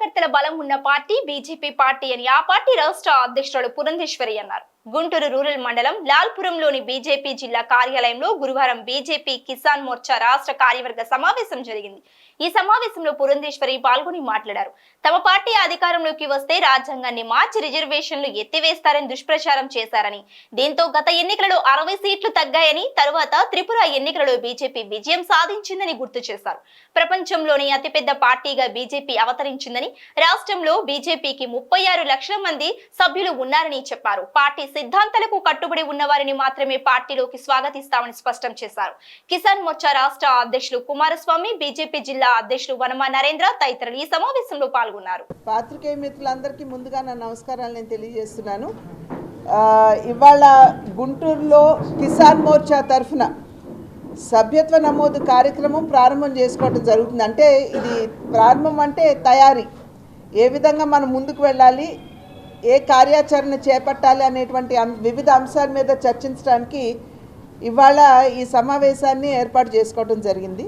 కార్యకర్తల బలం ఉన్న పార్టీ బీజేపీ పార్టీ అని ఆ పార్టీ రాష్ట్ర అధ్యక్షురాలు పురంధేశ్వరి అన్నారు. గుంటూరు రూరల్ మండలం లాల్పురంలోని బీజేపీ జిల్లా కార్యాలయంలో గురువారం బీజేపీ కిసాన్ మోర్చా రాష్ట్ర కార్యవర్గ సమావేశం జరిగింది. ఈ సమావేశంలో పురంధేశ్వరి పాల్గొని మాట్లాడారు. తమ పార్టీ అధికారంలోకి వస్తే రాజ్యాంగాన్ని మార్చి రిజర్వేషన్లు ఎత్తివేస్తారని దుష్ప్రచారం చేశారని దీంతో గత ఎన్నికలలో అరవై సీట్లు తగ్గాయని తరువాత త్రిపుర ఎన్నికలలో బీజేపీ విజయం సాధించిందని గుర్తు చేశారు. ప్రపంచంలోని అతిపెద్ద పార్టీగా బీజేపీ అవతరించిందని రాష్ట్రంలో బీజేపీకి ముప్పై ఆరు లక్షల మంది సభ్యులు ఉన్నారని చెప్పారు. పార్టీ సిద్ధాంతాలకు కట్టుబడి ఉన్నవారిని మాత్రమే పార్టీలోకి స్వాగతిస్తామని స్పష్టం చేశారు. కిసాన్ మోర్చా రాష్ట్ర అధ్యక్షులు కుమారస్వామి బీజేపీ జిల్లా అధ్యక్షులు వనమా నరేంద్ర తదితరులు ఈ సమావేశంలో పాల్గొన్నారు. పాత్రికేయ మిత్రులందరికీ ముందుగా నా నమస్కారాలు నేను తెలియజేస్తున్నాను. ఇవాళ గుంటూరులో కిసాన్ మోర్చా తరఫున సభ్యత్వ నమోదు కార్యక్రమం ప్రారంభం చేసుకోవటం జరుగుతుంది. అంటే ఇది ప్రారంభం అంటే తయారీ. ఏ విధంగా మనం ముందుకు వెళ్ళాలి ఏ కార్యాచరణ చేపట్టాలి అనేటువంటి వివిధ అంశాల మీద చర్చించడానికి ఇవాళ ఈ సమావేశాన్ని ఏర్పాటు చేసుకోవడం జరిగింది.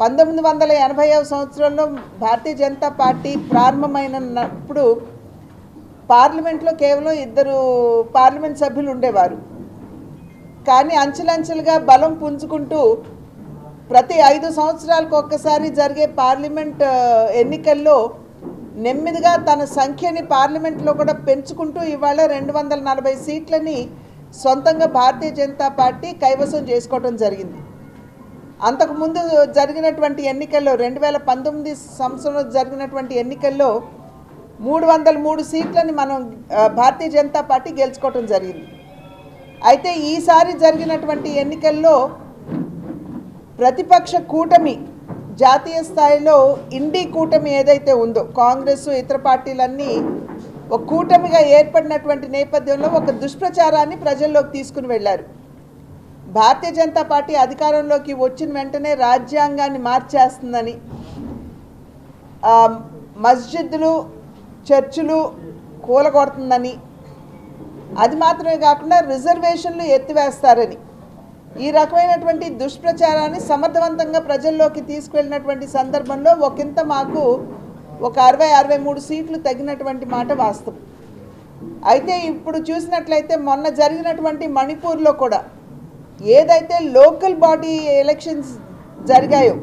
పంతొమ్మిది వందల ఎనభైవ సంవత్సరంలో భారతీయ జనతా పార్టీ ప్రారంభమైనప్పుడు పార్లమెంట్లో కేవలం ఇద్దరు పార్లమెంట్ సభ్యులు ఉండేవారు. కానీ అంచెలంచెలుగా బలం పుంజుకుంటూ ప్రతి ఐదు సంవత్సరాలకు ఒక్కసారి జరిగే పార్లమెంట్ ఎన్నికల్లో నెమ్మదిగా తన సంఖ్యని పార్లమెంట్లో కూడా పెంచుకుంటూ ఇవాళ రెండు వందల నలభై సీట్లని సొంతంగా భారతీయ జనతా పార్టీ కైవసం చేసుకోవడం జరిగింది. అంతకుముందు జరిగినటువంటి ఎన్నికల్లో రెండు వేల పంతొమ్మిది సంవత్సరంలో జరిగినటువంటి ఎన్నికల్లో మూడు వందల మూడు సీట్లని మనం భారతీయ జనతా పార్టీ గెలుచుకోవటం జరిగింది. అయితే ఈసారి జరిగినటువంటి ఎన్నికల్లో ప్రతిపక్ష కూటమి జాతీయ స్థాయిలో ఇండి కూటమి ఏదైతే ఉందో కాంగ్రెస్ ఇతర పార్టీలన్నీ ఒక కూటమిగా ఏర్పడినటువంటి నేపథ్యంలో ఒక దుష్ప్రచారాన్ని ప్రజల్లోకి తీసుకుని వెళ్ళారు. భారతీయ జనతా పార్టీ అధికారంలోకి వచ్చిన వెంటనే రాజ్యాంగాన్ని మార్చేస్తుందని మస్జిద్లు చర్చిలు కూలగొడుతుందని అది మాత్రమే కాకుండా రిజర్వేషన్లు ఎత్తివేస్తారని ఈ రకమైనటువంటి దుష్ప్రచారాన్ని సమర్థవంతంగా ప్రజల్లోకి తీసుకువెళ్ళినటువంటి సందర్భంలో ఒకంత మాకు ఒక అరవై అరవై మూడు సీట్లు తగినటువంటి మాట వాస్తవం. అయితే ఇప్పుడు చూసినట్లయితే మొన్న జరిగినటువంటి మణిపూర్లో కూడా ఏదైతే లోకల్ బాడీ ఎలక్షన్స్ జరిగాయో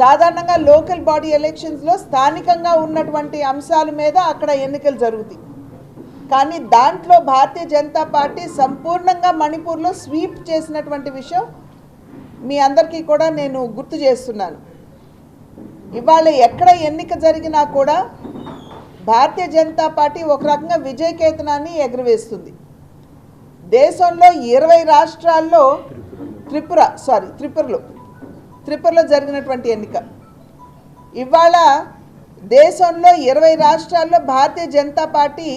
సాధారణంగా లోకల్ బాడీ ఎలక్షన్స్లో స్థానికంగా ఉన్నటువంటి అంశాల మీద అక్కడ ఎన్నికలు జరుగుతాయి. కానీ దాంట్లో భారతీయ జనతా పార్టీ సంపూర్ణంగా మణిపూర్లో స్వీప్ చేసినటువంటి విషయం మీ అందరికీ కూడా నేను గుర్తు చేస్తున్నాను. ఇవాళ ఎక్కడ ఎన్నిక జరిగినా కూడా భారతీయ జనతా పార్టీ ఒక రకంగా విజయకేతనాన్ని ఎగురవేస్తుంది. దేశంలో ఇరవై రాష్ట్రాల్లో త్రిపుర సారీ త్రిపురలో త్రిపురలో జరిగినటువంటి ఎన్నిక. ఇవాళ దేశంలో ఇరవై రాష్ట్రాల్లో భారతీయ జనతా పార్టీ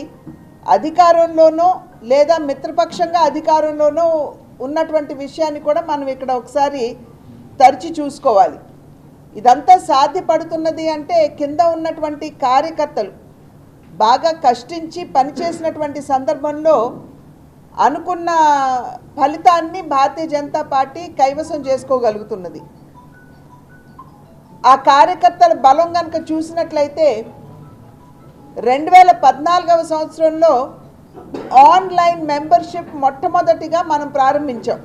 అధికారంలోనో లేదా మిత్రపక్షంగా అధికారంలోనో ఉన్నటువంటి విషయాన్ని కూడా మనం ఇక్కడ ఒకసారి తరిచి చూసుకోవాలి. ఇదంతా సాధ్యపడుతున్నది అంటే కింద ఉన్నటువంటి కార్యకర్తలు బాగా కష్టించి పనిచేసినటువంటి సందర్భంలో అనుకున్న ఫలితాన్ని భారతీయ జనతా పార్టీ కైవసం చేసుకోగలుగుతున్నది. ఆ కార్యకర్తల బలం కనుక చూసినట్లయితే రెండు వేల పద్నాలుగవ సంవత్సరంలో ఆన్లైన్ మెంబర్షిప్ మొట్టమొదటిగా మనం ప్రారంభించాం.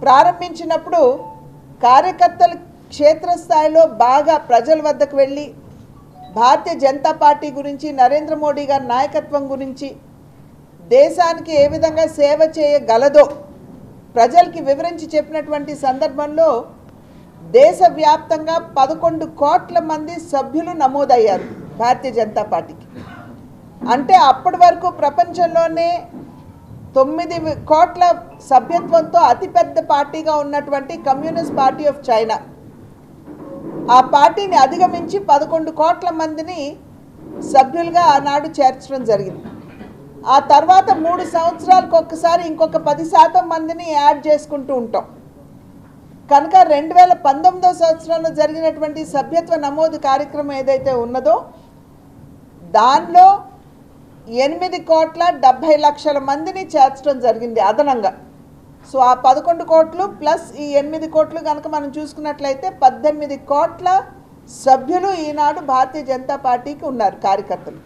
ప్రారంభించినప్పుడు కార్యకర్తలు క్షేత్రస్థాయిలో బాగా ప్రజల వద్దకు వెళ్ళి భారతీయ జనతా పార్టీ గురించి నరేంద్ర మోడీ గారి నాయకత్వం గురించి దేశానికి ఏ విధంగా సేవ చేయగలదో ప్రజలకి వివరించి చెప్పినటువంటి సందర్భంలో దేశవ్యాప్తంగా పదకొండు కోట్ల మంది సభ్యులు నమోదయ్యారు. భారతీయ జనతా పార్టీకి. అంటే అప్పటి వరకు ప్రపంచంలోనే తొమ్మిది కోట్ల సభ్యత్వంతో అతిపెద్ద పార్టీగా ఉన్నటువంటి కమ్యూనిస్ట్ పార్టీ ఆఫ్ చైనా. ఆ పార్టీని అధిగమించి పదకొండు కోట్ల మందిని సభ్యులుగా ఆనాడు చేర్చడం జరిగింది. ఆ తర్వాత మూడు సంవత్సరాలకు ఒక్కసారి ఇంకొక పది శాతం మందిని యాడ్ చేసుకుంటూ ఉంటాం. కనుక రెండు వేల పంతొమ్మిదో సంవత్సరంలో జరిగినటువంటి సభ్యత్వ నమోదు కార్యక్రమం ఏదైతే ఉన్నదో దానిలో ఎనిమిది కోట్ల డెబ్భై లక్షల మందిని చేర్చడం జరిగింది అదనంగా. సో ఆ పదకొండు కోట్లు ప్లస్ ఈ ఎనిమిది కోట్లు కనుక మనం చూసుకున్నట్లయితే పద్దెనిమిది కోట్ల సభ్యులు ఈనాడు భారతీయ జనతా పార్టీకి ఉన్నారు కార్యకర్తలు.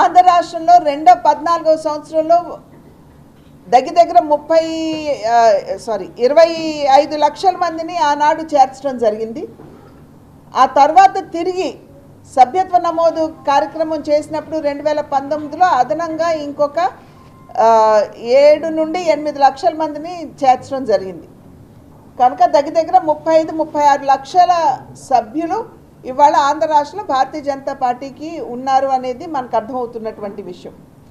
ఆంధ్ర రాష్ట్రంలో రెండో పద్నాలుగో సంవత్సరంలో దగ్గర దగ్గర ముప్పై సారీ ఇరవై ఐదు లక్షల మందిని ఆనాడు చేర్చడం జరిగింది. ఆ తర్వాత తిరిగి సభ్యత్వ నమోదు కార్యక్రమం చేసినప్పుడు రెండు వేల పంతొమ్మిదిలో అదనంగా ఇంకొక ఏడు నుండి ఎనిమిది లక్షల మందిని చేర్చడం జరిగింది. కనుక దగ్గర దగ్గర ముప్పై ఐదు ముప్పై ఆరు లక్షల సభ్యులు ఇవాళ ఆంధ్ర రాష్ట్రంలో భారతీయ జనతా పార్టీకి ఉన్నారు అనేది మనకు అర్థమవుతున్నటువంటి విషయం.